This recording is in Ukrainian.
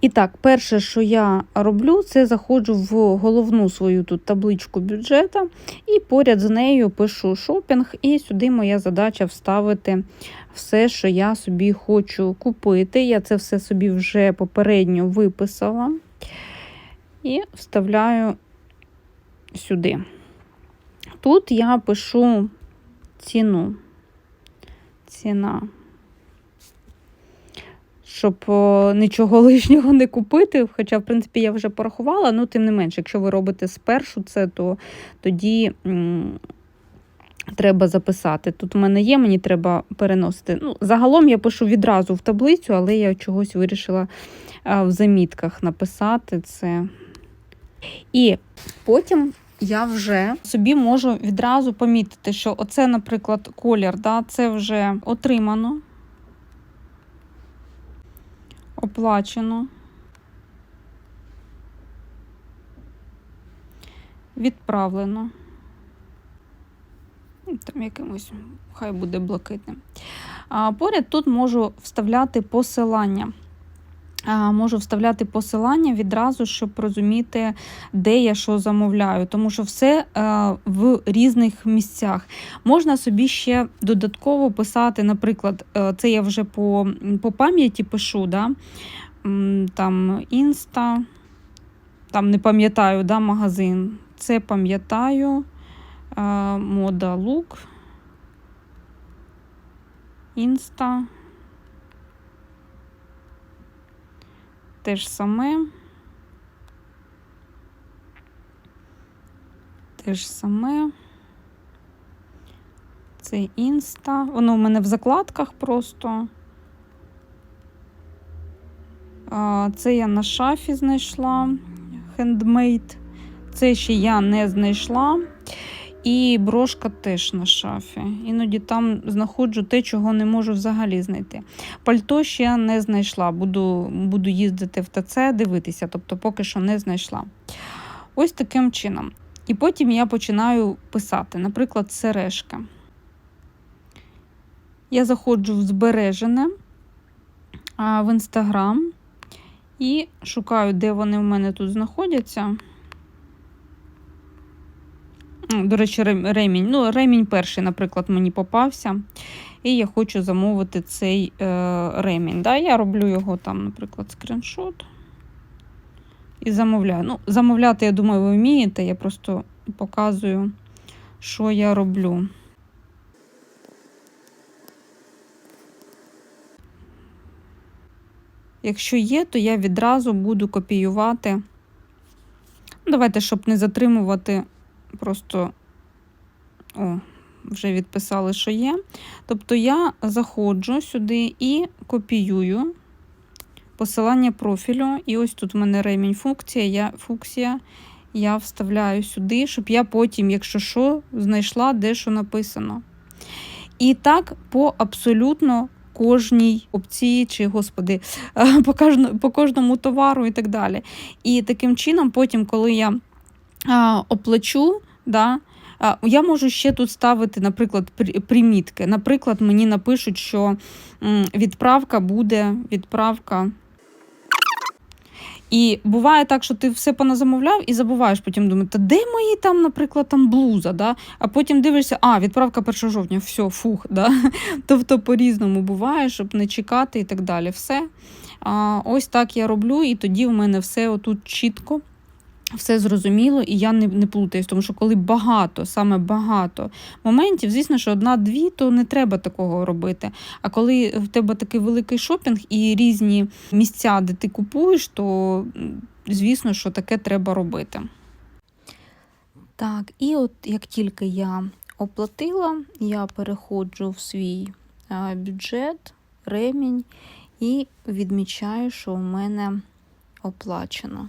І так, перше, що я роблю, це заходжу в головну свою тут табличку бюджета і поряд з нею пишу шопінг, і сюди моя задача вставити все, що я собі хочу купити. Я це все собі вже попередньо виписала і вставляю сюди. Тут я пишу ціну. Ціна щоб нічого лишнього не купити. Хоча, в принципі, я вже порахувала, ну, тим не менше, якщо ви робите спершу це, то тоді треба записати. Тут у мене є, мені треба переносити. Ну, Загалом я пишу відразу в таблицю, але я чогось вирішила в замітках написати це. І потім. Я вже собі можу відразу помітити, що оце, наприклад, колір, да, це вже отримано оплачено. Відправлено. Ну, Там якимось, хай буде блакитним. А поряд тут можу вставляти посилання. Можу вставляти посилання відразу, щоб розуміти, де я що замовляю, тому що все а, в різних місцях. Можна собі ще додатково писати, наприклад, е, це я вже по по пам'яті пишу, да? там інста, там не пам'ятаю да, магазин. Це пам'ятаю, мода лук, інста. Те ж саме. Те ж саме. Це інста. Воно в мене в закладках просто. Це я на шафі знайшла хендмейд. Це ще я не знайшла. І брошка теж на шафі. Іноді там знаходжу те, чого не можу взагалі знайти. Пальто ще не знайшла. Буду буду їздити в ТЦ, дивитися, тобто поки що не знайшла. Ось таким чином. І потім я починаю писати, наприклад, сережка. Я заходжу в збережене в інстаграм і шукаю, де вони в мене тут знаходяться. До речі, ремінь. Ну, ремінь перший, наприклад, мені попався. І я хочу замовити цей е, ремінь. Да? Я роблю його там, наприклад, скріншот. І замовляю. Ну, Замовляти, я думаю, ви вмієте. Я просто показую, що я роблю. Якщо є, то я відразу буду копіювати. Давайте, щоб не затримувати, просто о, вже відписали, що є. Тобто я заходжу сюди і копіюю посилання профілю. І ось тут в мене ремінь функція, я, функція. Я вставляю сюди, щоб я потім, якщо що, знайшла, де що написано. І так по абсолютно кожній опції, чи, господи, по кожному, товару і так далі. І таким чином, потім, коли я оплачу, да, я можу ще тут ставити, наприклад, примітки. Наприклад, мені напишуть, що відправка буде відправка і буває так, що ти все поназамовляв і забуваєш потім думати, де мої там, наприклад, там блуза, да? а потім дивишся, а, відправка 1 жовтня, все, фух. Да? Тобто по-різному буває, щоб не чекати і так далі. Все. А, Ось так я роблю, і тоді в мене все отут чітко все зрозуміло, і я не не плутаюсь, тому що коли багато, саме багато моментів, звісно, що одна-дві, то не треба такого робити. А коли в тебе такий великий шопінг і різні місця, де ти купуєш, то звісно, що таке треба робити. Так, і от як тільки я оплатила, я переходжу в свій бюджет, ремінь і відмічаю, що у мене оплачено.